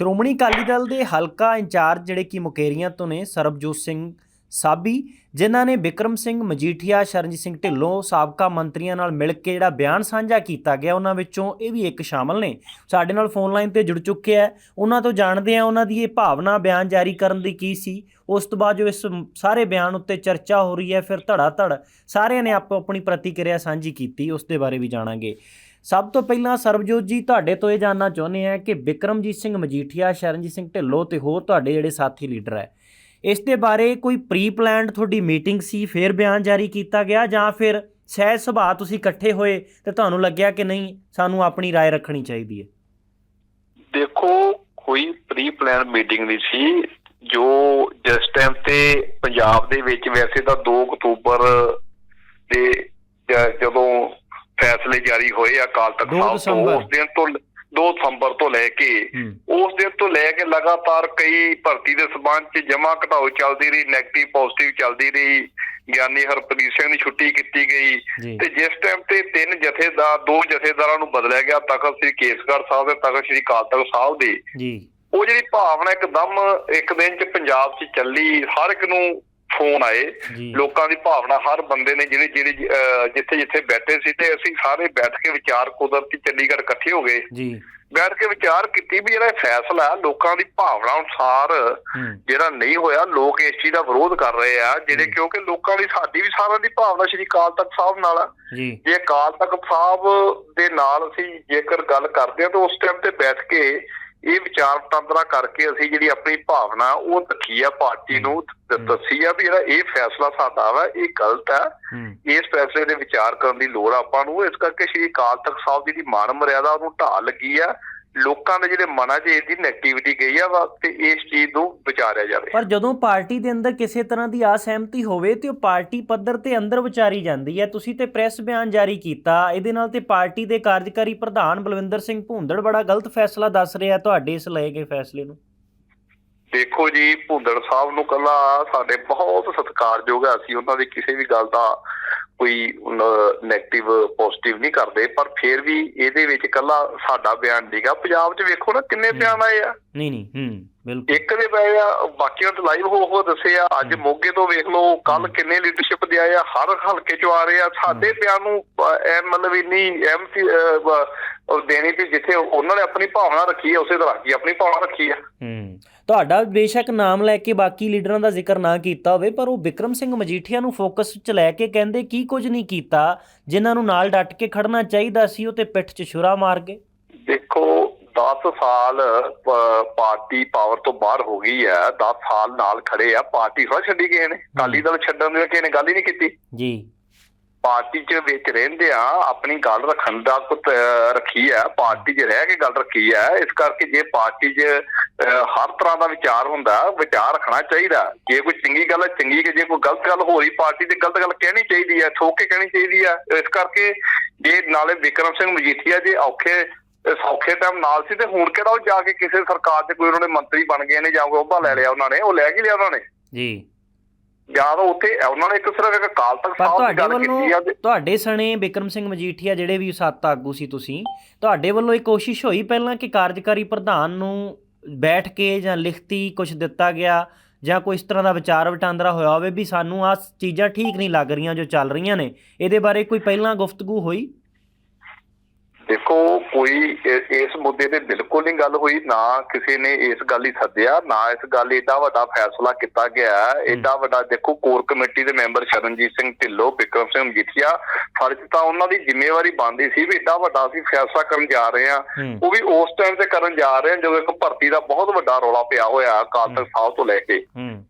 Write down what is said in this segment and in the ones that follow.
ਸ਼੍ਰੋਮਣੀ ਅਕਾਲੀ ਦਲ ਦੇ ਹਲਕਾ ਇੰਚਾਰਜ ਜਿਹੜੇ ਕਿ ਮੁਕੇਰੀਆਂ ਤੋਂ ਨੇ, ਸਰਬਜੋਤ ਸਿੰਘ ਸਾਬੀ, ਜਿਨ੍ਹਾਂ ਨੇ ਵਿਕਰਮ ਸਿੰਘ ਮਜੀਠੀਆ, ਸ਼ਰਨਜੀਤ ਸਿੰਘ ਢਿੱਲੋਂ, ਸਾਬਕਾ ਮੰਤਰੀਆਂ ਨਾਲ ਮਿਲ ਕੇ ਜਿਹੜਾ ਬਿਆਨ ਸਾਂਝਾ ਕੀਤਾ ਗਿਆ, ਉਹਨਾਂ ਵਿੱਚੋਂ ਇਹ ਵੀ ਇੱਕ ਸ਼ਾਮਲ ਨੇ। ਸਾਡੇ ਨਾਲ ਫੋਨ ਲਾਈਨ ਤੇ ਜੁੜ ਚੁੱਕੇ ਆ। ਉਹਨਾਂ ਤੋਂ ਜਾਣਦੇ ਆ ਉਹਨਾਂ ਦੀ ਇਹ ਭਾਵਨਾ ਬਿਆਨ ਜਾਰੀ ਕਰਨ ਦੀ ਕੀ ਸੀ। ਉਸ ਤੋਂ ਬਾਅਦ ਜੋ ਇਸ ਸਾਰੇ ਬਿਆਨ ਉੱਤੇ ਚਰਚਾ ਹੋ ਰਹੀ ਹੈ, ਫਿਰ ਧੜਾ ਧੜ ਸਾਰਿਆਂ ਨੇ ਆਪੋ ਆਪਣੀ ਪ੍ਰਤੀਕਿਰਿਆ ਸਾਂਝੀ ਕੀਤੀ, ਉਸ ਦੇ ਬਾਰੇ ਵੀ ਜਾਣਾਂਗੇ। ਸਭ ਤੋਂ ਪਹਿਲਾਂ ਸਰਬਜੋਤ ਜੀ ਤੁਹਾਡੇ ਤੋਂ ਇਹ ਜਾਨਣਾ ਚਾਹੁੰਦੇ ਆ ਕਿ ਵਿਕਰਮਜੀਤ ਸਿੰਘ ਮਜੀਠੀਆ ਸ਼ਰਨਜੀਤ ਸਿੰਘ ਢਿੱਲੋਂ ਤੇ ਹੋਰ ਤੁਹਾਡੇ ਜਿਹੜੇ ਸਾਥੀ ਲੀਡਰ ਹੈ ਇਸ ਦੇ ਬਾਰੇ ਕੋਈ ਪ੍ਰੀ ਪਲਾਨਡ ਤੁਹਾਡੀ ਮੀਟਿੰਗ ਸੀ ਫਿਰ ਬਿਆਨ ਜਾਰੀ ਕੀਤਾ ਗਿਆ ਜਾਂ ਫਿਰ ਸਹਿਜ ਸੁਭਾਅ ਤੁਸੀਂ ਇਕੱਠੇ ਹੋਏ ਤੇ ਤੁਹਾਨੂੰ ਲੱਗਿਆ ਕਿ ਨਹੀਂ ਸਾਨੂੰ ਆਪਣੀ رائے ਰੱਖਣੀ ਚਾਹੀਦੀ ਹੈ ਦੇਖੋ ਕੋਈ ਪ੍ਰੀ ਪਲਾਨ ਮੀਟਿੰਗ ਨਹੀਂ ਸੀ ਜੋ ਜਿਸ ਟਾਈਮ ਤੇ ਪੰਜਾਬ ਦੇ ਵਿੱਚ ਵੈਸੇ ਤਾਂ 2 ਅਕਤੂਬਰ ਦੇ ਜ- ਜਦੋਂ ਫੈਸਲੇ ਜਾਰੀ ਹੋਏ ਆ ਅਕਾਲ ਤਖਤ ਦੋ ਸਾਹਿਬ ਤੋਂ। ਉਸ ਦਿਨ ਤੋਂ 2 ਦਸੰਬਰ ਤੋਂ ਲੈ ਕੇ ਉਸ ਦਿਨ ਤੋਂ ਲੈ ਕੇ ਲਗਾਤਾਰ ਕਈ ਭਰਤੀ ਦੇ ਸਬੰਧ ਚ ਜਮਾ ਘਟਾਓ ਚੱਲਦੀ ਰਹੀ 네ਗੇਟਿਵ ਪੋਜ਼ਿਟਿਵ ਚੱਲਦੀ ਰਹੀ ਗਿਆਨੀ ਹਰਪ੍ਰੀਤ ਸਿੰਘ ਦੀ ਛੁੱਟੀ ਕੀਤੀ ਗਈ ਤੇ ਜਿਸ ਟਾਈਮ ਤੇ ਤਿੰਨ ਜਥੇਦਾਰ ਦੋ ਜਥੇਦਾਰਾਂ ਨੂੰ ਬਦਲਿਆ ਗਿਆ ਤਖਤ ਸ੍ਰੀ ਕੇਸਗੜ੍ਹ ਸਾਹਿਬ ਤੇ ਤਖਤ ਸ੍ਰੀ ਅਕਾਲ ਤਖਤ ਸਾਹਿਬ ਦੇ। ਜੀ। ਉਹ ਜਿਹੜੀ ਭਾਵਨਾ ਇੱਕਦਮ ਇੱਕ ਦਿਨ ਚ ਪੰਜਾਬ 'ਚ ਚੱਲੀ ਹਰ ਇੱਕ ਨੂੰ ਫੋਨ ਆਏ। ਲੋਕਾਂ ਦੀ ਭਾਵਨਾ ਹਰ ਬੰਦੇ ਨੇ ਜਿਹੜੇ ਜਿਹੜੇ ਜਿੱਥੇ ਜਿੱਥੇ ਬੈਠੇ ਸੀ ਤੇ ਅਸੀਂ ਸਾਰੇ ਬੈਠ ਕੇ ਵਿਚਾਰ ਕੁਦਰਤੀ ਚੰਡੀਗੜ੍ਹ ਇਕੱਠੇ ਹੋ ਗਏ। ਜੀ। ਬੈਠ ਕੇ ਵਿਚਾਰ ਕੀਤੀ ਵੀ ਜਿਹੜਾ ਫੈਸਲਾ ਲੋਕਾਂ ਦੀ ਭਾਵਨਾ ਅਨੁਸਾਰ ਜਿਹੜਾ ਨਹੀਂ ਹੋਇਆ ਲੋਕ ਇਸ ਚੀਜ਼ ਦਾ ਵਿਰੋਧ ਕਰ ਰਹੇ ਆ ਜਿਹੜੇ। ਕਿਉਂਕਿ ਲੋਕਾਂ ਦੀ ਸਾਡੀ ਵੀ ਸਾਰਿਆਂ ਦੀ ਭਾਵਨਾ ਸ਼੍ਰੀ ਅਕਾਲ ਤਖਤ ਸਾਹਿਬ ਨਾਲ ਆ। ਜੀ। ਜੇ ਅਕਾਲ ਤਖਤ ਸਾਹਿਬ ਦੇ ਨਾਲ ਅਸੀਂ ਜੇਕਰ ਗੱਲ ਕਰਦੇ ਹਾਂ ਤਾਂ ਉਸ ਟਾਈਮ ਤੇ ਬੈਠ ਕੇ ਇਹ ਵਿਚਾਰ ਵਟਾਂਦਰਾ ਕਰਕੇ ਅਸੀਂ ਜਿਹੜੀ ਆਪਣੀ ਭਾਵਨਾ ਉਹ ਰੱਖੀ ਆ ਪਾਰਟੀ ਨੂੰ। ਦੱਸੀ ਆ ਵੀ ਜਿਹੜਾ ਇਹ ਫੈਸਲਾ ਸਾਡਾ ਵਾ ਇਹ ਗਲਤ ਹੈ। ਇਸ ਫੈਸਲੇ ਦੇ ਵਿਚਾਰ ਕਰਨ ਦੀ ਲੋੜ ਆਪਾਂ ਨੂੰ। ਇਸ ਕਰਕੇ ਸ਼੍ਰੀ ਅਕਾਲ ਤਖਤ ਸਾਹਿਬ ਦੀ ਜਿਹੜੀ ਮਾਨ ਮਰਿਆਦਾ ਉਹਨੂੰ ਢਾਹ ਲੱਗੀ ਆ। ਲੋਕਾਂ ਦੇ ਜਿਹੜੇ ਮਨਾਂ 'ਚ ਇਹਦੀ ਨੈਗੇਟਿਵਿਟੀ ਗਈ ਆ ਵਾ ਤੇ ਇਸ ਚੀਜ਼ ਨੂੰ ਵਿਚਾਰਿਆ ਜਾਵੇ। ਪਰ ਜਦੋਂ ਪਾਰਟੀ ਦੇ ਅੰਦਰ ਕਿਸੇ ਤਰ੍ਹਾਂ ਦੀ ਅਸਹਿਮਤੀ ਹੋਵੇ ਤੇ ਉਹ ਪਾਰਟੀ ਪੱਧਰ ਤੇ ਅੰਦਰ ਵਿਚਾਰੀ ਜਾਂਦੀ ਹੈ ਤੁਸੀਂ ਤੇ ਪ੍ਰੈਸ ਬਿਆਨ ਜਾਰੀ ਕੀਤਾ ਇਹਦੇ ਨਾਲ ਤੇ ਪਾਰਟੀ ਦੇ ਕਾਰਜਕਾਰੀ ਪ੍ਰਧਾਨ ਬਲਵਿੰਦਰ ਸਿੰਘ ਭੁੰਦੜ ਬੜਾ ਗਲਤ ਫੈਸਲਾ ਦੱਸ ਰਿਹਾ ਤੁਹਾਡੇ ਇਸ ਲਏ ਗਏ ਫੈਸਲੇ ਨੂੰ। ਦੇਖੋ ਜੀ ਭੁੰਦੜ ਸਾਹਿਬ ਨੂੰ ਕੱਲਾ ਸਾਡੇ ਬਹੁਤ ਸਤਿਕਾਰਯੋਗ ਹੈ ਅਸੀਂ ਉਹਨਾਂ ਦੀ ਕਿਸੇ ਵੀ ਗੱਲ ਦਾ ਕੋਈ 네ਗੇਟਿਵ ਪੋਜ਼ਿਟਿਵ ਨਹੀਂ ਕਰਦੇ ਪਰ ਫਿਰ ਵੀ ਇਹਦੇ ਵਿੱਚ ਕੱਲਾ ਸਾਡਾ ਬਿਆਨ ਨਹੀਂਗਾ ਪੰਜਾਬ 'ਚ ਵੇਖੋ ਨਾ ਕਿੰਨੇ। ਬਿਆਨ ਆਏ ਆ। ਨਹੀਂ ਨਹੀਂ ਹੂੰ ਬਿਲਕੁਲ। ਇੱਕ ਦੇ ਪਏ ਆ ਬਾਕੀਆਂ ਤੇ ਲਾਈਵ ਹੋ ਹੋ ਦੱਸੇ ਆ। ਅੱਜ। ਮੋਗੇ ਤੋਂ ਵੇਖ ਲਓ ਕੱਲ। ਕਿੰਨੇ ਲੀਡਰਸ਼ਿਪ ਦੇ ਆਏ ਆ। ਹਰ ਹਲਕੇ 'ਚੋਂ ਆ ਰਹੇ ਆ। ਸਾਡੇ ਬਿਆਨ ਨੂੰ ਐ ਮਤਲਬ ਇੰਨੀ ਐਮਸੀ ਦੇਣੀ ਤੇ ਜਿੱਥੇ ਉਹਨਾਂ ਨੇ ਆਪਣੀ ਭਾਵਨਾ ਰੱਖੀ ਹੈ ਉਸੇ ਤਰ੍ਹਾਂ ਹੀ ਆਪਣੀ ਭਾਵਨਾ ਰੱਖੀ ਆ। ਹੂੰ। ਤੁਹਾਡਾ ਬੇਸ਼ੱਕ ਨਾਮ ਲੈ ਕੇ ਬਾਕੀ ਲੀਡਰਾਂ ਦਾ ਜ਼ਿਕਰ ਨਾ ਕੀਤਾ ਹੋਵੇ ਪਰ ਉਹ ਵਿਕਰਮ ਸਿੰਘ ਮਜੀਠੀਆ ਨੂੰ ਫੋਕਸ 'ਚ ਲੈ ਕੇ ਕਹਿੰਦੇ ਕੀ ਕੁਝ ਨਹੀਂ ਕੀਤਾ ਜਿਨ੍ਹਾਂ ਨੂੰ ਨਾਲ ਡਟ ਕੇ ਖੜਨਾ ਚਾਹੀਦਾ ਸੀ ਉਹ ਤੇ ਪਿੱਠ 'ਚ ਛੁਰਾ ਮਾਰ ਗਏ। ਦੇਖੋ 10 ਸਾਲ ਪਾਰਟੀ ਪਾਵਰ ਤੋਂ ਬਾਹਰ ਹੋ ਗਈ ਹੈ 10 ਸਾਲ ਨਾਲ ਖੜੇ ਆ ਪਾਰਟੀ ਥੋੜਾ ਛੱਡੀ ਗਏ ਨੇ ਅਕਾਲੀ ਦਲ ਛੱਡਣ ਦੀ ਕਿਸੇ ਨੇ ਗੱਲ ਹੀ ਨਹੀਂ ਕੀਤੀ। ਜੀ। ਪਾਰਟੀ 'ਚ ਵਿੱਚ ਰਹਿੰਦੇ ਆ ਆਪਣੀ ਗੱਲ ਰੱਖਣ ਦਾ ਰੱਖੀ ਹੈ ਪਾਰਟੀ 'ਚ ਰਹਿ ਕੇ ਗੱਲ ਰੱਖੀ ਹੈ ਇਸ ਕਰਕੇ ਜੇ ਪਾਰਟੀ 'ਚ ਅਹ, ਹਰ ਤਰ੍ਹਾਂ ਦਾ ਵਿਚਾਰ ਹੁੰਦਾ ਵਿਚਾਰ ਰੱਖਣਾ ਚਾਹੀਦਾ ਜੇ ਕੋਈ ਚੰਗੀ ਗੱਲ ਹੈ ਚੰਗੀ ਕਿ ਜੇ ਕੋਈ ਗਲਤ ਗੱਲ ਹੋ ਰਹੀ ਪਾਰਟੀ ਤੇ ਗਲਤ ਗੱਲ ਕਹਿਣੀ ਚਾਹੀਦੀ ਹੈ ਠੋਕ ਕੇ ਕਹਿਣੀ ਚਾਹੀਦੀ ਹੈ। ਇਸ ਕਰਕੇ ਜੇ ਨਾਲੇ ਵਿਕਰਮ ਸਿੰਘ ਮਜੀਠੀਆ ਜੇ ਔਖੇ ਸੌਖੇ ਟਾਈਮ ਨਾਲ ਸੀ ਤੇ ਹੁਣ ਕਿਹੜਾ ਉਹ ਜਾ ਕੇ ਕਿਸੇ ਸਰਕਾਰ 'ਚ ਕੋਈ ਉਹਨਾਂ ਦੇ ਮੰਤਰੀ ਬਣ ਗਏ ਨੇ ਜਾਂ ਕੋਈ ਉਹਦਾ ਲੈ ਲਿਆ ਉਹਨਾਂ ਨੇ ਉਹ ਲੈ ਕੇ ਲਿਆ ਉਹਨਾਂ ਨੇ? ਜੀ। ਜਾਂ ਤਾਂ ਉੱਥੇ ਉਹਨਾਂ ਨੇ ਇੱਕ ਸਿਰਫ ਇੱਕ ਅਕਾਲ ਤਖਤ ਪਰ ਸਾਹਿਬ ਤੁਹਾਡੇ ਗੱਲ ਕੀਤੀ ਆ ਵੱਲੋਂ ਤੇ ਤੁਹਾਡੇ ਸਣੇ ਵਿਕਰਮ ਸਿੰਘ ਮਜੀਠੀਆ ਜਿਹੜੇ ਵੀ ਸੱਤ ਆਗੂ ਸੀ ਤੁਸੀਂ ਤੁਹਾਡੇ ਵੱਲੋਂ ਇਹ ਕੋਸ਼ਿਸ਼ ਹੋਈ ਪਹਿਲਾਂ ਕਿ ਕਾਰਜਕਾਰੀ ਪ੍ਰਧਾਨ ਨੂੰ ਬੈਠ ਕੇ ਜਾਂ ਲਿਖਤੀ ਕੁਝ ਦਿੱਤਾ ਗਿਆ ਜਾਂ ਕੋਈ ਇਸ ਤਰ੍ਹਾਂ ਦਾ ਵਿਚਾਰ ਵਟਾਂਦਰਾ ਹੋਇਆ ਹੋਵੇ ਵੀ ਸਾਨੂੰ ਆਹ ਚੀਜ਼ਾਂ ਠੀਕ ਨਹੀਂ ਲੱਗ ਰਹੀਆਂ ਜੋ ਚੱਲ ਰਹੀਆਂ ਨੇ ਇਹਦੇ ਬਾਰੇ ਕੋਈ ਪਹਿਲਾਂ ਗੁਫ਼ਤਗੂ ਹੋਈ? ਦੇਖੋ ਕੋਈ ਇਸ ਮੁੱਦੇ ਤੇ ਬਿਲਕੁਲ ਨਹੀਂ ਗੱਲ ਹੋਈ ਨਾ ਕਿਸੇ ਨੇ ਇਸ ਗੱਲ ਹੀ ਸੱਦਿਆ ਨਾ ਇਸ ਗੱਲ ਏਡਾ ਵੱਡਾ ਫੈਸਲਾ ਕੀਤਾ ਗਿਆ। ਏਡਾ ਵੱਡਾ ਦੇਖੋ ਕੋਰ ਕਮੇਟੀ ਦੇ ਮੈਂਬਰ ਸ਼ਰਨਜੀਤ ਸਿੰਘ ਢਿੱਲੋਂ ਵਿਕਰਮ ਸਿੰਘ ਮਜੀਠੀਆ ਫਰਜ਼ ਤਾਂ ਉਹਨਾਂ ਦੀ ਜ਼ਿੰਮੇਵਾਰੀ ਬਣਦੀ ਸੀ ਵੀ ਏਡਾ ਵੱਡਾ ਅਸੀਂ ਫੈਸਲਾ ਕਰਨ ਜਾ ਰਹੇ ਹਾਂ। ਹੂੰ। ਉਹ ਵੀ ਉਸ ਟਾਈਮ ਤੇ ਕਰਨ ਜਾ ਰਹੇ ਹਾਂ ਜਦੋਂ ਇੱਕ ਭਰਤੀ ਦਾ ਬਹੁਤ ਵੱਡਾ ਰੌਲਾ ਪਿਆ ਹੋਇਆ ਅਕਾਲ ਤਖਤ ਸਾਹਿਬ ਤੋਂ ਲੈ ਕੇ।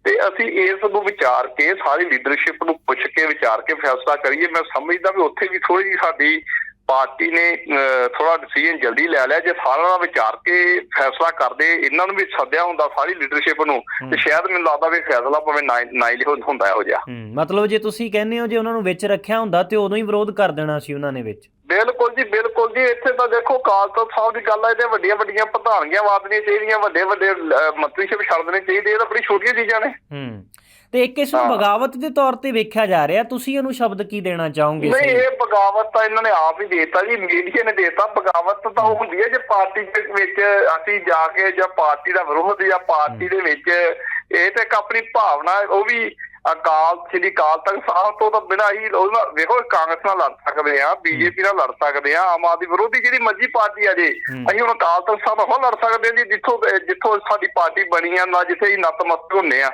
ਤੇ ਅਸੀਂ ਇਸ ਨੂੰ ਵਿਚਾਰ ਕੇ ਸਾਰੀ ਲੀਡਰਸ਼ਿਪ ਨੂੰ ਪੁੱਛ ਕੇ ਵਿਚਾਰ ਕੇ ਫੈਸਲਾ ਕਰੀਏ। ਮੈਂ ਸਮਝਦਾ ਵੀ ਉੱਥੇ ਵੀ ਥੋੜੀ ਜਿਹੀ ਸਾਡੀ ਪਾਰਟੀ ਨੇ ਥੋੜਾ ਡਿਸੀਜਨ ਜਲਦੀ ਲੈ ਲਿਆ ਜੇ ਸਾਰਿਆਂ ਨਾਲ ਵਿਚਾਰ ਕੇ ਫੈਸਲਾ ਕਰਦੇ ਇਹਨਾਂ ਨੂੰ ਵੀ ਸੱਦਿਆ ਹੁੰਦਾ ਸਾਰੀ ਲੀਡਰਸ਼ਿਪ ਨੂੰ। ਤੇ ਸ਼ਾਇਦ ਮੈਨੂੰ ਲੱਗਦਾ ਵੀ ਫੈਸਲਾ ਭਾਵੇਂ ਨਾ ਹੀ ਲਿਖੋ- ਹੁੰਦਾ ਇਹੋ ਜਿਹਾ। ਮਤਲਬ ਜੇ ਤੁਸੀਂ ਕਹਿੰਦੇ ਹੋ ਜੇ ਉਹਨਾਂ ਨੂੰ ਵਿੱਚ ਰੱਖਿਆ ਹੁੰਦਾ ਤੇ ਉਦੋਂ ਹੀ ਵਿਰੋਧ ਕਰ ਦੇਣਾ ਸੀ ਉਹਨਾਂ ਨੇ ਵਿੱਚ। ਬਿਲਕੁਲ ਜੀ ਬਿਲਕੁਲ ਜੀ ਇੱਥੇ ਤਾਂ ਦੇਖੋ ਅਕਾਲ ਤਖਤ ਸਾਹਿਬ ਦੀ ਗੱਲ ਹੈ ਤੇ ਵੱਡੀਆਂ ਵੱਡੀਆਂ ਪ੍ਰਧਾਨਗੀਆਂ ਵਾਦਨੀਆਂ ਚਾਹੀਦੀਆਂ ਵੱਡੇ ਵੱਡੇ ਅਹ, ਮੰਤਰੀਸ਼ਿਪ ਛੱਡ ਦੇਣੇ ਚਾਹੀਦੇ ਇਹ ਤਾਂ ਬੜੀ ਛੋਟੀਆਂ ਚੀਜ਼ਾਂ ਨੇ। ਹੂੰ। ਤੇ ਇੱਕ ਇਸ ਨੂੰ। ਬਗਾਵਤ ਦੇ ਤੌਰ ਤੇ ਵੇਖਿਆ ਜਾ ਰਿਹਾ ਤੁਸੀਂ ਇਹਨੂੰ ਸ਼ਬਦ ਕੀ ਦੇਣਾ ਚਾਹੋਗੇ ਨਹੀਂ? ਇਹ ਬਗਾਵਤ ਤਾਂ ਇਹਨਾਂ ਨੇ ਆਪ ਹੀ ਦੇਤਾ ਜੀ ਮੀਡੀਆ ਨੇ ਦੇਤਾ ਬਗਾਵਤ ਤਾਂ ਉਹ ਹੁੰਦੀ ਹੈ ਜੇ ਪਾਰਟੀ ਦੇ ਵਿੱਚ ਅਸੀਂ ਜਾ ਕੇ ਜਾਂ ਪਾਰਟੀ ਦਾ ਵਿਰੋਧ ਜਾਂ ਪਾਰਟੀ ਦੇ ਵਿੱਚ ਇਹ ਤਾਂ ਇੱਕ ਆਪਣੀ ਭਾਵਨਾ ਉਹ ਵੀ ਅਕਾਲ ਸ੍ਰੀ ਅਕਾਲ ਤਖਤ ਸਾਹਿਬ ਤੋਂ ਤਾਂ ਬਿਨਾਂ ਹੀ ਉਹ ਨਾ- ਵੇਖੋ ਕਾਂਗਰਸ ਨਾਲ ਲੜ ਸਕਦੇ ਆ ਬੀਜੇਪੀ ਨਾਲ ਲੜ ਸਕਦੇ ਆ ਆਮ ਆਦਮੀ ਵਿਰੋਧੀ ਜਿਹੜੀ ਮਰਜ਼ੀ ਪਾਰਟੀ ਆ ਜੇ। ਅਸੀਂ ਹੁਣ ਅਕਾਲ ਤਖਤ ਸਾਹਿਬ ਨਾਲ ਲੜ ਸਕਦੇ ਆ ਜੀ ਜਿੱਥੋਂ ਜਿੱਥੋਂ ਸਾਡੀ ਪਾਰਟੀ ਬਣੀ ਆ ਨਾ ਜਿੱਥੇ ਹੀ ਨਤਮਸਤਕ ਹੁੰਨੇ ਆ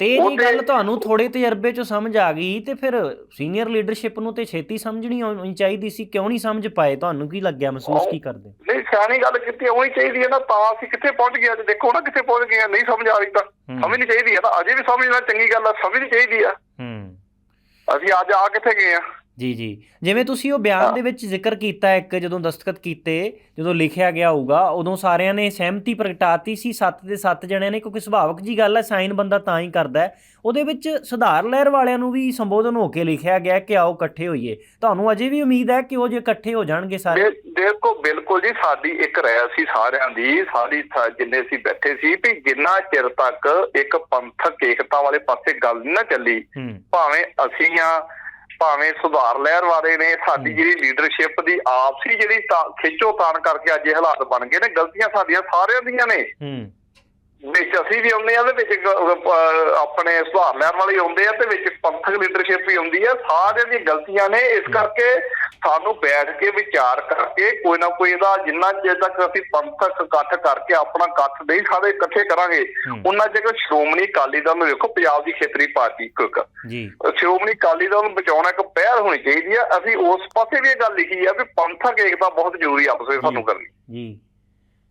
ਤੇ ਇਹ ਗੱਲ ਤੁਹਾਨੂੰ ਥੋੜੇ ਤਜਰਬੇ ਚੋਂ ਸਮਝ ਆ ਗਈ ਤੇ ਫਿਰ ਸੀਨੀਅਰ ਲੀਡਰਸ਼ਿਪ ਨੂੰ ਤੇ ਛੇਤੀ ਸਮਝਣੀ ਆਉਣੀ ਚਾਹੀਦੀ ਸੀ ਕਿਉਂ ਨਹੀਂ ਸਮਝ ਪਾਏ? ਤੁਹਾਨੂੰ ਕੀ ਲੱਗਿਆ ਮਹਿਸੂਸ ਕੀ ਕਰਦੇ? ਨਹੀਂ ਸਿਆਣੀ ਗੱਲ ਕੀਤੀ ਹੋਣੀ ਚਾਹੀਦੀ ਹੈ ਨਾ ਤਾਂ ਅਸੀਂ ਕਿੱਥੇ ਪਹੁੰਚ ਗਏ ਅੱਜ ਦੇਖੋ ਨਾ ਕਿੱਥੇ ਪਹੁੰਚ ਗਏ ਨਹੀਂ ਸਮਝ ਆ ਰਹੀ ਤਾਂ। ਹੂੰ। ਸਮਝਣੀ ਚਾਹੀਦੀ ਹੈ ਨਾ ਅਜੇ ਵੀ ਸਮਝਣਾ ਚੰਗੀ ਗੱਲ ਆ ਸਮਝਣੀ ਚਾਹੀਦੀ ਆ। ਹੂੰ। ਅਸੀਂ ਅੱਜ ਆ ਕਿੱਥੇ ਗਏ ਆ? ਜੀ ਜੀ। ਜਿਵੇਂ ਤੁਸੀਂ ਉਹ ਬਿਆਨ। ਦੇ ਵਿੱਚ ਜ਼ਿਕਰ ਕੀਤਾ ਇੱਕ ਜਦੋਂ ਦਸਤਖਤ ਕੀਤੇ ਜਦੋਂ ਲਿਖਿਆ ਗਿਆ ਹੋਊਗਾ ਉਦੋਂ ਸਾਰਿਆਂ ਨੇ ਸਹਿਮਤੀ ਪ੍ਰਗਟਾਤੀ ਸੀ ਸੱਤ ਦੇ ਸੱਤ ਜਣਿਆਂ ਨੇ ਕਿਉਂਕਿ ਸੁਭਾਵਕ ਜੀ ਗੱਲ ਹੈ ਸਾਈਨ ਬੰਦਾ ਤਾਂ ਹੀ ਕਰਦਾ ਹੈ। ਉਹਦੇ ਵਿੱਚ ਸੁਧਾਰ ਲਹਿਰ ਵਾਲਿਆਂ ਨੂੰ ਵੀ ਸੰਬੋਧਨ ਹੋ ਕੇ ਲਿਖਿਆ ਗਿਆ ਕਿ ਆਓ ਇਕੱਠੇ ਹੋਈਏ। ਤੁਹਾਨੂੰ ਅਜੇ ਵੀ ਉਮੀਦ ਹੈ ਕਿ ਉਹ ਜੇ ਇਕੱਠੇ ਹੋ ਜਾਣਗੇ ਸਾਰੇ? ਦੇਖੋ ਬਿਲਕੁਲ ਜੀ ਸਾਡੀ ਇੱਕ ਰਾਇ ਸੀ ਸਾਰਿਆਂ ਦੀ ਸਾਡੀ ਸਾ- ਜਿੰਨੇ ਅਸੀਂ ਬੈਠੇ ਸੀ ਵੀ ਜਿੰਨਾ ਚਿਰ ਤੱਕ ਇੱਕ ਪੰਥਕ ਏਕਤਾ ਵਾਲੇ ਪਾਸੇ ਗੱਲ ਨੀ ਚੱਲੀ ਭਾਵੇਂ ਅਸੀਂ ਆ ਭਾਵੇਂ ਸੁਧਾਰ ਲਹਿਰ ਵਾਲੇ ਨੇ ਸਾਡੀ। ਜਿਹੜੀ ਲੀਡਰਸ਼ਿਪ ਦੀ ਆਪਸੀ ਜਿਹੜੀ ਖਿੱਚੋ ਤਾਣ ਕਰਕੇ ਅੱਜ ਇਹ ਹਾਲਾਤ ਬਣ ਗਏ ਨੇ ਗਲਤੀਆਂ ਸਾਡੀਆਂ ਸਾਰਿਆਂ ਦੀਆਂ ਨੇ ਹੂੰ ਵਿੱਚ ਅਸੀਂ ਵੀ ਆਉਂਦੇ ਆ ਤੇ ਵਿੱਚ ਆਪਣੇ ਸੁਧਾਰ ਲੈਣ ਵਾਲੇ ਆਉਂਦੇ ਆ ਤੇ ਵਿੱਚ ਪੰਥਕ ਲੀਡਰਸ਼ਿਪ ਵੀ ਆਉਂਦੀ ਆ। ਸਾਰਿਆਂ ਦੀਆਂ ਗਲਤੀਆਂ ਨੇ ਇਸ ਕਰਕੇ ਸਾਨੂੰ ਬੈਠ ਕੇ ਵਿਚਾਰ ਕਰਕੇ ਕੋਈ ਨਾ ਕੋਈ ਇਹਦਾ ਜਿੰਨਾ ਚਿਰ ਤੱਕ ਅਸੀਂ ਪੰਥਕ ਇਕੱਠ ਕਰਕੇ ਆਪਣਾ ਇਕੱਠ ਨਹੀਂ ਸਾਰੇ ਇਕੱਠੇ ਕਰਾਂਗੇ। ਉਹਨਾਂ ਚਿਰ ਸ਼੍ਰੋਮਣੀ ਅਕਾਲੀ ਦਲ ਨੂੰ ਵੇਖੋ ਪੰਜਾਬ ਦੀ ਖੇਤਰੀ ਪਾਰਟੀ ਇੱਕ ਜੀ। ਸ਼੍ਰੋਮਣੀ ਅਕਾਲੀ ਦਲ ਨੂੰ ਬਚਾਉਣਾ ਇੱਕ ਪਹਿਲ ਹੋਣੀ ਚਾਹੀਦੀ ਆ। ਅਸੀਂ ਉਸ ਪਾਸੇ ਵੀ ਇਹ ਗੱਲ ਲਿਖੀ ਆ ਵੀ ਪੰਥਕ ਏਕਤਾ ਬਹੁਤ ਜ਼ਰੂਰੀ ਆਪਸ ਵਿੱਚ ਸਾਨੂੰ ਕਰਨੀ। ਜੀ।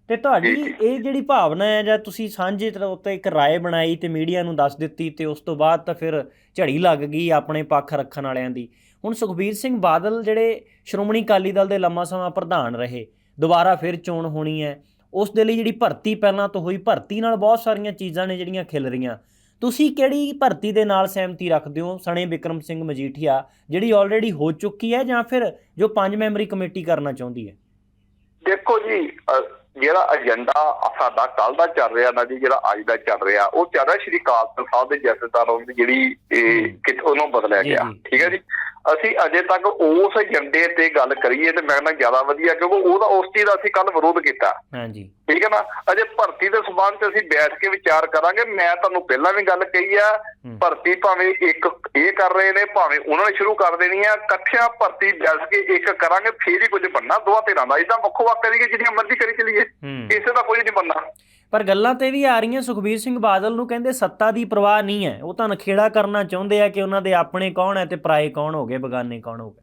ਤੇ ਤੁਹਾਡੀ। ਇਹ ਜਿਹੜੀ ਭਾਵਨਾ ਹੈ ਜਾਂ ਤੁਸੀਂ ਸਾਂਝੇ ਤੌਰ ਉੱਤੇ ਇੱਕ ਰਾਏ ਬਣਾਈ ਤੇ ਮੀਡੀਆ ਨੂੰ ਦੱਸ ਦਿੱਤੀ ਤੇ ਉਸ ਤੋਂ ਬਾਅਦ ਤਾਂ ਫਿਰ ਝੜੀ ਲੱਗ ਗਈ ਆਪਣੇ ਪੱਖ ਰੱਖਣ ਵਾਲਿਆਂ ਦੀ। ਹੁਣ ਸੁਖਬੀਰ ਸਿੰਘ ਬਾਦਲ ਜਿਹੜੇ ਸ਼੍ਰੋਮਣੀ ਅਕਾਲੀ ਦਲ ਦੇ ਲੰਮਾ ਸਮਾਂ ਪ੍ਰਧਾਨ ਰਹੇ ਦੁਬਾਰਾ ਫਿਰ ਚੋਣ ਹੋਣੀ ਹੈ। ਉਸ ਦੇ ਲਈ ਜਿਹੜੀ ਭਰਤੀ ਪਹਿਲਾਂ ਤੋਂ ਹੋਈ ਭਰਤੀ ਨਾਲ ਬਹੁਤ ਸਾਰੀਆਂ ਚੀਜ਼ਾਂ ਨੇ ਜਿਹੜੀਆਂ ਖਿਲ ਰਹੀਆਂ। ਤੁਸੀਂ ਕਿਹੜੀ ਭਰਤੀ ਦੇ ਨਾਲ ਸਹਿਮਤੀ ਰੱਖਦੇ ਹੋ? ਸਣੇ ਵਿਕਰਮ ਸਿੰਘ ਮਜੀਠੀਆ ਜਿਹੜੀ ਆਲਰੇਡੀ ਹੋ ਚੁੱਕੀ ਹੈ ਜਾਂ ਫਿਰ ਜੋ ਪੰਜ ਮੈਂਬਰੀ ਕਮੇਟੀ ਕਰਨਾ ਚਾਹੁੰਦੀ ਹੈ? ਦੇਖੋ ਜੀ ਜਿਹੜਾ ਏਜੰਡਾ ਸਾਡਾ ਕੱਲ ਦਾ ਚੱਲ ਰਿਹਾ ਨਾ ਜੀ ਜਿਹੜਾ ਅੱਜ ਦਾ ਚੱਲ ਰਿਹਾ ਉਹ ਚੱਲ ਰਿਹਾ ਸ਼੍ਰੀ ਅਕਾਲ ਤਖਤ ਸਾਹਿਬ ਦੇ ਜਥੇਦਾਰਾਂ ਦੀ ਜਿਹੜੀ ਇਹ ਹਮ। ਕਿ ਉਹਨੂੰ ਬਦਲਿਆ ਗਿਆ। ਠੀਕ ਹੈ ਜੀ ਅਸੀਂ ਅਜੇ ਤੱਕ ਉਸ ਏਜੰਡੇ ਤੇ ਗੱਲ ਕਰੀਏ ਤੇ ਮੈਂ ਕਹਿੰਦਾ ਜ਼ਿਆਦਾ ਵਧੀਆ ਕਿਉਂਕਿ ਉਹਦਾ ਉਸ ਚੀਜ਼ ਦਾ ਅਸੀਂ ਕੱਲ ਵਿਰੋਧ ਕੀਤਾ। ਹਾਂਜੀ। ਠੀਕ ਹੈ ਨਾ? ਅਜੇ ਭਰਤੀ ਦੇ ਸਬੰਧ ਚ ਅਸੀਂ ਬੈਠ ਕੇ ਵਿਚਾਰ ਕਰਾਂਗੇ। ਮੈਂ ਤੁਹਾਨੂੰ ਪਹਿਲਾਂ ਵੀ ਗੱਲ ਕਹੀ ਆ। ਭਰਤੀ ਭਾਵੇਂ ਇੱਕ ਇਹ ਕਰ ਰਹੇ ਨੇ ਭਾਵੇਂ ਉਹਨਾਂ ਨੇ ਸ਼ੁਰੂ ਕਰ ਦੇਣੀ ਆ ਇਕੱਠਿਆਂ ਭਰਤੀ ਬੈਠ ਕੇ ਇੱਕ ਕਰਾਂਗੇ ਫੇਰ ਹੀ ਕੁਝ ਬਣਨਾ। ਦੋਹਾਂ ਧਿਰਾਂ ਦਾ ਇਦਾਂ ਵੱਖੋ ਵੱਖ ਕਰੀਏ ਜਿੰਨੀਆਂ ਮਰਜ਼ੀ ਕਰੀ ਚਲੀਏ। ਕਿਸੇ ਦਾ ਕੋਈ ਨਹੀਂ ਬਣਨਾ। ਪਰ ਗੱਲਾਂ ਤੇ ਵੀ ਆ ਰਹੀਆਂ। ਸੁਖਬੀਰ ਸਿੰਘ ਬਾਦਲ ਨੂੰ ਕਹਿੰਦੇ ਸੱਤਾ ਦੀ ਪਰਵਾਹ ਨਹੀਂ ਹੈ। ਉਹ ਤਾਂ ਨਖੇੜਾ ਕਰਨਾ ਚਾਹੁੰਦੇ ਆ ਕਿ ਉਹਨਾਂ ਦੇ ਆਪਣੇ ਕੌਣ ਹੈ ਤੇ ਪਰਾਏ ਕੌਣ ਹੋ ਗਏ ਬਗਾਨੇ ਕੌਣ ਹੋ ਗਏ?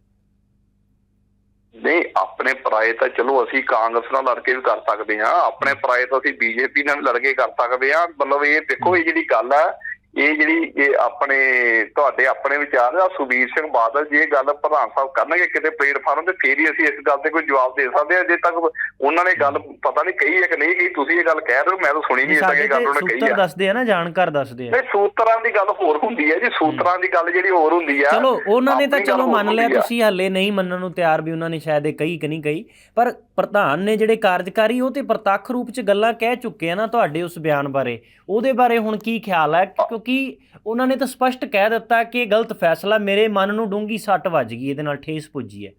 ਨਹੀਂ ਆਪਣੇ ਪਰਾਏ ਤਾਂ ਚਲੋ ਅਸੀਂ ਕਾਂਗਰਸ ਨਾਲ ਲੜ ਕੇ ਵੀ ਕਰ ਸਕਦੇ ਹਾਂ। ਆਪਣੇ ਪਰਾਏ ਤਾਂ ਅਸੀਂ ਬੀਜੇਪੀ ਨਾਲ ਲੜ ਕੇ ਕਰ ਸਕਦੇ ਹਾਂ। ਮਤਲਬ ਇਹ ਦੇਖੋ ਇਹ ਜਿਹੜੀ ਗੱਲ ਹੈ ਇਹ ਜਿਹੜੀ ਇਹ ਆਪਣੇ ਤੁਹਾਡੇ ਆਪਣੇ ਵਿਚਾਰ ਆ ਸੁਬੀਰ ਸਿੰਘ ਬਾਦਲ ਜੇ ਇਹ ਗੱਲ ਪ੍ਰਧਾਨ ਸਾਹਿਬ ਕਰਨਗੇ ਕਿਤੇ ਪਲੇਟਫਾਰਮ ਤੇ ਫੇਰ ਹੀ ਅਸੀਂ ਇਸ ਗੱਲ ਤੇ ਕੋਈ ਜਵਾਬ ਦੇ ਸਕਦੇ ਹਾਂ। ਜੇ ਤੱਕ ਉਹਨਾਂ ਨੇ ਗੱਲ ਪਤਾ ਨਹੀਂ ਕਹੀ ਹੈ ਕਿ ਨਹੀਂ ਕਹੀ। ਤੁਸੀਂ ਇਹ ਗੱਲ ਕਹਿ ਰਹੇ ਹੋ ਮੈਂ ਤਾਂ ਸੁਣੀ ਨਹੀਂ ਸਾਡੇ ਇਹ ਗੱਲ ਉਹਨਾਂ ਨੇ ਕਹੀ ਸੂਤਰ ਹੈ। ਦੱਸਦੇ ਆ ਨਾ ਜਾਣਕਾਰ ਦੱਸਦੇ ਆ। ਨਹੀਂ ਸੂਤਰਾਂ ਦੀ ਗੱਲ ਹੋਰ ਹੁੰਦੀ ਹੈ ਜੀ। ਸੂਤਰਾਂ ਦੀ ਗੱਲ ਜਿਹੜੀ ਹੋਰ ਹੁੰਦੀ ਆ ਚਲੋ ਉਹਨਾਂ ਨੇ ਤਾਂ ਚਲੋ ਮੰਨ ਲਿਆ। ਤੁਸੀਂ ਹਾਲੇ ਨਹੀਂ ਮੰਨਣ ਨੂੰ ਤਿਆਰ ਵੀ ਉਹਨਾਂ ਨੇ ਸ਼ਾਇਦ ਇਹ ਕਹੀ ਕਿ ਨਹੀਂ ਕਹੀ। ਪਰ ਪ੍ਰਧਾਨ ਨੇ ਜਿਹੜੇ ਕਾਰਜਕਾਰੀ ਉਹ ਤੇ ਪ੍ਰਤੱਖ ਰੂਪ 'ਚ ਗੱਲਾਂ ਕਹਿ ਚੁੱਕੇ ਆ ਨਾ ਤੁਹਾਡੇ ਉਸ ਬਿਆਨ ਬਾਰੇ। ਉਹਦੇ ਬਾਰੇ ਹੁਣ ਕੀ ਖਿਆਲ ਹੈ? ਕਿਉਂਕਿ ਉਹਨਾਂ ਨੇ ਤਾਂ ਸਪਸ਼ਟ ਕਹਿ ਦਿੱਤਾ ਕਿ ਇਹ ਗਲਤ ਫੈਸਲਾ ਮੇਰੇ ਮਨ ਨੂੰ ਡੂੰਗੀ ਸੱਟ ਵੱਜ ਗਈ ਇਹਦੇ ਨਾਲ ਠੇਸ ਪੁੱਜੀ ਹੈ।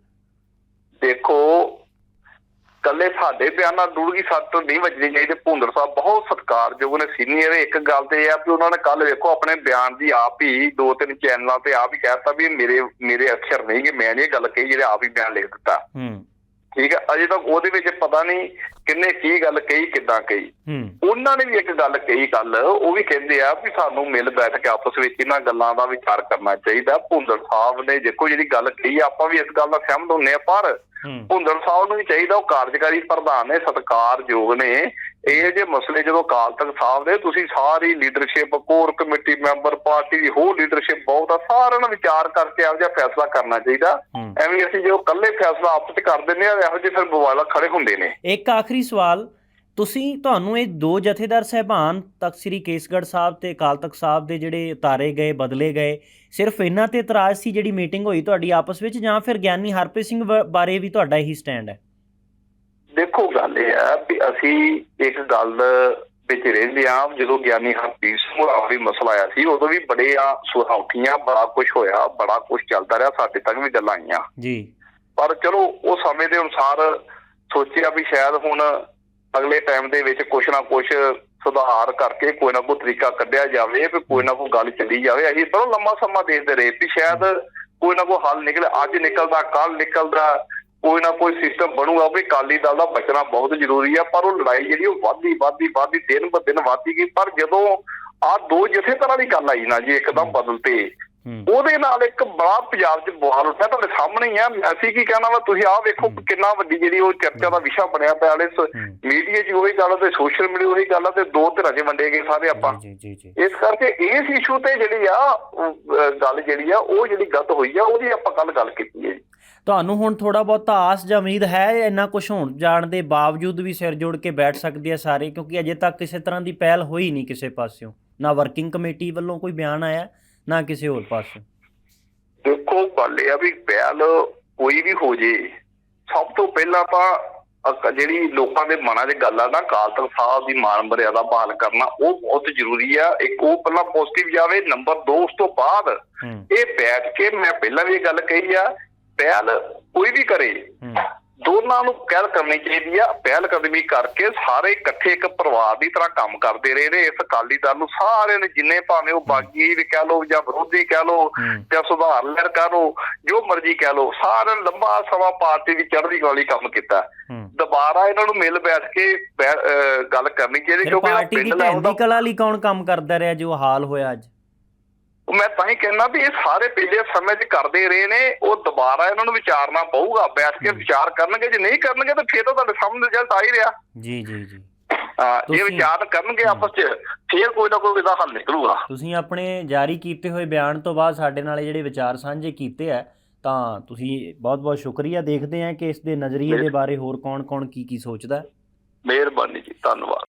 ਦੇਖੋ ਕੱਲੇ ਸਾਡੇ ਬਿਆਨਾਂ ਦੂਰਗੀ ਸੱਤ ਨਹੀਂ ਵੱਜਣੀ ਚਾਹੀਦੀ। ਭੁੰਦਰ ਸਾਹਿਬ ਬਹੁਤ ਸਤਿਕਾਰਯੋਗ ਨੇ ਸੀਨੀਅਰ ਇੱਕ ਗੱਲ ਤੇ ਇਹ ਆ ਵੀ ਉਹਨਾਂ ਨੇ ਕੱਲ ਵੇਖੋ ਆਪਣੇ ਬਿਆਨ ਦੀ ਆਪ ਹੀ ਦੋ ਤਿੰਨ ਚੈਨਲਾਂ ਤੇ ਆਪ ਹੀ ਕਹਿਤਾ ਵੀ ਮੇਰੇ ਮੇਰੇ ਅਖਰ ਨਹੀਂ ਕਿ ਮੈਂ ਨਹੀਂ ਇਹ ਗੱਲ ਕਹੀ ਜਿਹੜੇ ਆਪ ਹੀ ਬਿਆਨ ਲਿਖ ਦਿੱਤਾ। ਹੂੰ। ਠੀਕ ਹੈ ਅਜੇ ਤੱਕ ਉਹਦੇ ਵਿੱਚ ਪਤਾ ਨਹੀਂ ਕਿੰਨੇ ਕੀ ਗੱਲ ਕਹੀ ਕਿੱਦਾਂ ਕਹੀ। ਉਹਨਾਂ ਨੇ ਵੀ ਇੱਕ ਗੱਲ ਕਹੀ ਕੱਲ ਉਹ ਵੀ ਕਹਿੰਦੇ ਆ ਵੀ ਸਾਨੂੰ ਮਿਲ ਬੈਠ ਕੇ ਆਪਸ ਵਿੱਚ ਇਹਨਾਂ ਗੱਲਾਂ ਦਾ ਵਿਚਾਰ ਕਰਨਾ ਚਾਹੀਦਾ। ਭੁੰਦਰ ਸਾਹਿਬ ਨੇ ਦੇਖੋ ਜਿਹੜੀ ਗੱਲ ਕਹੀ ਆਪਾਂ ਵੀ ਇਸ ਗੱਲ ਨਾਲ ਸਹਿਮਤ ਹੁੰਨੇ ਆ ਪਰ ਹੂੰ। ਭੁੰਦੜ ਸਾਹਿਬ ਨੂੰ ਵੀ ਚਾਹੀਦਾ ਉਹ ਕਾਰਜਕਾਰੀ ਪ੍ਰਧਾਨ ਨੇ ਸਤਿਕਾਰਯੋਗ ਨੇ ਇਹ ਜੇ ਮਸਲੇ ਜਦੋਂ ਅਕਾਲ ਤਖਤ ਸਾਹਿਬ ਦੇ ਤੁਸੀਂ ਸਾਰੀ leadership core committee member party ਦੀ ਹੋਰ ਲੀਡਰਸ਼ਿਪ ਬਹੁਤ ਆ ਸਾਰਿਆਂ ਨਾਲ ਵਿਚਾਰ ਕਰਕੇ ਇਹੋ ਜਿਹਾ ਫੈਸਲਾ ਕਰਨਾ ਚਾਹੀਦਾ। ਐਵੇਂ ਅਸੀਂ ਜੋ ਇਕੱਲੇ ਫੈਸਲਾ ਆਪਸ ਵਿੱਚ ਕਰ ਦਿੰਦੇ ਆ ਇਹੋ ਜਿਹੇ ਫਿਰ ਬਵਾਲਾ ਖੜੇ ਹੁੰਦੇ ਨੇ। ਇੱਕ ਆਖਰੀ ਸਵਾਲ ਤੁਸੀਂ ਤੁਹਾਨੂੰ ਇਹ ਦੋ ਜਥੇਦਾਰ ਸਹਿਬਾਨ ਤਖਤ ਸ੍ਰੀ ਕੇਸਗੜ੍ਹ ਸਾਹਿਬ ਤੇ ਅਕਾਲ ਤਖਤ ਸਾਹਿਬ ਦੇ ਜਿਹੜੇ ਉਤਾਰੇ ਗਏ ਬਦਲੇ ਗਏ ਸਿਰਫ ਇਹਨਾਂ ਤੇ ਇਤਰਾਜ਼ ਸੀ ਜਿਹੜੀ ਮੀਟਿੰਗ ਹੋਈ ਤੁਹਾਡੀ ਆਪਸ ਵਿੱਚ ਜਾਂ ਫਿਰ ਗਿਆਨੀ ਹਰਪ੍ਰੀਤ ਸਿੰਘ ਬਾਰੇ ਵੀ ਤੁਹਾਡਾ ਇਹੀ ਸਟੈਂਡ ਹੈ? ਦੇਖੋ ਗੱਲ ਇਹ ਆ ਵੀ ਅਸੀਂ ਇੱਕ ਗੱਲ ਵਿੱਚ ਰਹਿੰਦੇ ਆ ਜਦੋਂ ਗਿਆਨੀ ਹਰਪ੍ਰੀਤ ਸਿੰਘ ਦਾ ਵੀ ਮਸਲਾ ਆਇਆ ਸੀ ਉਦੋਂ ਵੀ ਬੜੇ ਆ ਸੁਰਾਂ ਉੱਠੀਆਂ ਬੜਾ ਕੁਝ ਹੋਇਆ ਬੜਾ ਕੁਝ ਚੱਲਦਾ ਰਿਹਾ ਸਾਡੇ ਤੱਕ ਵੀ ਗੱਲਾਂ ਆਈਆਂ। ਜੀ। ਪਰ ਚਲੋ ਉਹ ਸਮੇਂ ਦੇ ਅਨੁਸਾਰ ਸੋਚਿਆ ਵੀ ਸ਼ਾਇਦ ਹੁਣ ਅਗਲੇ ਟਾਈਮ ਦੇ ਵਿੱਚ ਕੁਛ ਨਾ ਕੁਛ ਸੁਧਾਰ ਕਰਕੇ ਕੋਈ ਨਾ ਕੋਈ ਤਰੀਕਾ ਕੱਢਿਆ ਜਾਵੇ ਵੀ ਕੋਈ ਨਾ ਕੋਈ ਗੱਲ ਚੱਲੀ ਜਾਵੇ। ਅਸੀਂ ਬੜਾ ਲੰਮਾ ਸਮਾਂ ਦੇਖਦੇ ਰਹੇ ਵੀ ਸ਼ਾਇਦ ਕੋਈ ਨਾ ਕੋਈ ਹੱਲ ਨਿਕਲੇ ਅੱਜ ਨਿਕਲਦਾ ਕੱਲ ਨਿਕਲਦਾ ਕੋਈ ਨਾ ਕੋਈ ਸਿਸਟਮ ਬਣੂਗਾ ਵੀ ਕਾਲੀ ਦਲ ਦਾ ਬਚਣਾ ਬਹੁਤ ਜ਼ਰੂਰੀ ਆ ਪਰ ਉਹ ਲੜਾਈ ਜਿਹੜੀ ਉਹ ਵੱਧਦੀ ਵੱਧਦੀ ਵੱਧਦੀ ਦਿਨ ਬ ਦਿਨ ਵੱਧਦੀ ਗਈ ਪਰ ਜਦੋਂ ਆ ਦੋ ਜਿਥੇ ਤਰ੍ਹਾਂ ਦੀ ਗੱਲ ਆਈ ਨਾ ਜੀ ਇੱਕਦਮ ਬਦਲ ਤੇ ਉਹਦੇ ਨਾਲ ਇੱਕ ਬੜਾ ਪੰਜਾਬ 'ਚ ਬਵਾਲ ਉੱਠਿਆ ਤੁਹਾਡੇ ਸਾਹਮਣੇ ਹੀ ਆ ਅਸੀਂ ਕੀ ਕਹਿਣਾ ਵਾ ਤੁਸੀਂ ਆਹ ਵੇਖੋ। ਕਿੰਨਾ ਵੱਡੀ ਜਿਹੜੀ ਉਹ ਚਰਚਾ ਦਾ ਵਿਸ਼ਾ ਬਣਿਆ ਪਿਆ ਵਾਲੇ ਹੂੰ। ਮੀਡੀਆ 'ਚ ਉਹੀ ਗੱਲ ਤੇ ਸੋਸ਼ਲ ਮੀਡੀਆ ਉਹੀ ਗੱਲ ਆ ਤੇ ਦੋ ਧਿਰਾਂ 'ਚ ਵੰਡੇ ਗਏ ਸਾਰੇ ਆਪਾਂ। ਜੀ ਜੀ ਜੀ ਇਸ ਕਰਕੇ ਇਸ ਇਸ਼ੂ ਤੇ ਜਿਹੜੀ ਆ ਗੱਲ ਜਿਹੜੀ ਆ ਉਹ ਜਿਹੜੀ ਗਲਤ ਹੋਈ ਆ ਉਹਦੀ ਆਪਾਂ ਕੱਲ ਗੱਲ ਕੀਤੀ ਹੈ ਜੀ। ਤੁਹਾਨੂੰ ਹੁਣ ਥੋੜਾ ਬਹੁਤ ਆਸ ਜਾਂ ਉਮੀਦ ਹੈ ਇੰਨਾ ਕੁਝ ਹੋਣ ਜਾਣ ਦੇ ਬਾਵਜੂਦ ਵੀ ਸਿਰ ਜੋੜ ਕੇ ਬੈਠ ਸਕਦੇ ਆ ਸਾਰੇ ਕਿਉਂਕਿ ਅਜੇ ਤੱਕ ਕਿਸੇ ਤਰ੍ਹਾਂ ਦੀ ਪਹਿਲ ਹੋਈ ਨਹੀਂ ਕਿਸੇ ਪਾਸਿਓਂ। ਨਾ ਵਰਕਿੰਗ ਕਮੇਟੀ ਵੱਲੋਂ ਕੋਈ ਬਿਆਨ ਆਇਆ ਨਾ ਕਿਸੇ ਹੋਰ ਪਾਸੇ ਦੇਖੋ ਗੱਲ ਇਹ ਆ ਵੀ ਪਹਿਲ ਕੋਈ ਵੀ ਹੋ ਜੇ ਸਭ ਤੋਂ ਪਹਿਲਾਂ ਤਾਂ ਜਿਹੜੀ ਲੋਕਾਂ ਦੇ ਮਨਾਂ 'ਚ ਗੱਲ ਆ ਨਾ ਅਕਾਲ ਤਖਤ ਸਾਹਿਬ ਦੀ ਮਾਨ ਮਰਿਆਦਾ ਬਹਾਲ ਕਰਨਾ ਉਹ ਬਹੁਤ ਜ਼ਰੂਰੀ ਆ। ਇੱਕ ਉਹ ਪਹਿਲਾਂ ਪੋਜ਼ਿਟਿਵ ਜਾਵੇ ਨੰਬਰ 2 ਉਸ ਤੋਂ ਬਾਅਦ ਇਹ ਬੈਠ ਕੇ ਮੈਂ ਪਹਿਲਾਂ ਵੀ ਇਹ ਗੱਲ ਕਹੀ ਆ ਪਹਿਲ ਕੋਈ ਵੀ ਕਰੇ ਦੋਨਾਂ ਨੂੰ ਪਹਿਲ ਕਰਨੀ ਚਾਹੀਦੀ ਆ ਪਹਿਲ ਕਦਮੀ ਕਰਕੇ ਸਾਰੇ ਇਕੱਠੇ ਇੱਕ ਪਰਿਵਾਰ ਦੀ ਤਰ੍ਹਾਂ ਕੰਮ ਕਰਦੇ ਰਹੇ ਨੇ ਇਸ ਅਕਾਲੀ ਦਲ ਨੂੰ ਸਾਰਿਆਂ ਨੇ ਜਿੰਨੇ ਭਾਵੇਂ ਉਹ ਬਾਗੀ ਵੀ ਕਹਿ ਲਓ ਜਾਂ ਵਿਰੋਧੀ ਕਹਿ ਹੂੰ। ਜਾਂ ਸੁਧਾਰ ਲਹਿਰ ਕਹਿ ਲਓ ਜੋ ਮਰਜ਼ੀ ਕਹਿ ਲਓ ਸਾਰਿਆਂ ਨੇ ਲੰਬਾ ਸਮਾਂ ਪਾਰਟੀ ਦੀ ਚੜ੍ਹਦੀ ਲਈ ਕੰਮ ਕੀਤਾ। ਦੁਬਾਰਾ ਇਹਨਾਂ ਨੂੰ ਮਿਲ ਬੈਠ ਕੇ ਗੱਲ ਕਰਨੀ ਚਾਹੀਦੀ ਕਿਉਂਕਿ ਪਾਰਟੀ ਦੀ ਪਿੰਡ ਲੈਵਲ ਢਹਿੰਦੀ ਦਾ ਕਲਾ ਲਈ ਕੌਣ ਕੰਮ ਕਰਦਾ ਰਿਹਾ ਜੋ ਹਾਲ ਹੋਇਆ ਅੱਜ? ਮੈਂ ਤਾਂ ਹੀ ਕਹਿੰਦਾ ਵੀ ਇਹ ਸਾਰੇ ਪਿਛਲੇ ਸਮੇਂ 'ਚ ਕਰਦੇ ਰਹੇ ਨੇ ਉਹ ਦੁਬਾਰਾ ਇਹਨਾਂ ਨੂੰ ਵਿਚਾਰਨਾ ਪਊਗਾ ਬੈਠ ਕੇ। ਵਿਚਾਰ ਕਰਨਗੇ ਜੇ ਨਹੀਂ ਕਰਨਗੇ ਤਾਂ ਫਿਰ ਤਾਂ ਤੁਹਾਡੇ ਸਾਹਮਣੇ ਰਿਜ਼ਲਟ ਆ ਹੀ ਰਿਹਾ। ਜੀ ਜੀ ਜੀ। ਹਾਂ, ਜੇ ਤੁਸੀਂ- ਵਿਚਾਰ ਕਰਨਗੇ ਆਪਸ 'ਚ ਫਿਰ ਕੋਈ ਨਾ ਕੋਈ ਇਹਦਾ ਹੱਲ ਨਿਕਲੂਗਾ। ਤੁਸੀਂ ਆਪਣੇ ਜਾਰੀ ਕੀਤੇ ਹੋਏ ਬਿਆਨ ਤੋਂ ਬਾਅਦ ਸਾਡੇ ਨਾਲ ਇਹ ਜਿਹੜੇ ਵਿਚਾਰ ਸਾਂਝੇ ਕੀਤੇ ਆ ਤਾਂ ਤੁਸੀਂ ਬਹੁਤ-ਬਹੁਤ ਸ਼ੁਕਰੀਆ। ਦੇਖਦੇ ਹਾਂ ਕਿ ਇਸ ਦੇ ਨਜ਼ਰੀਏ ਦੇ ਬਾਰੇ ਹੋਰ ਕੌਣ-ਕੌਣ ਕੀ ਕੀ ਸੋਚਦਾ ਮਿਹਰਬਾਨੀ ਜੀ ਧੰਨਵਾਦ।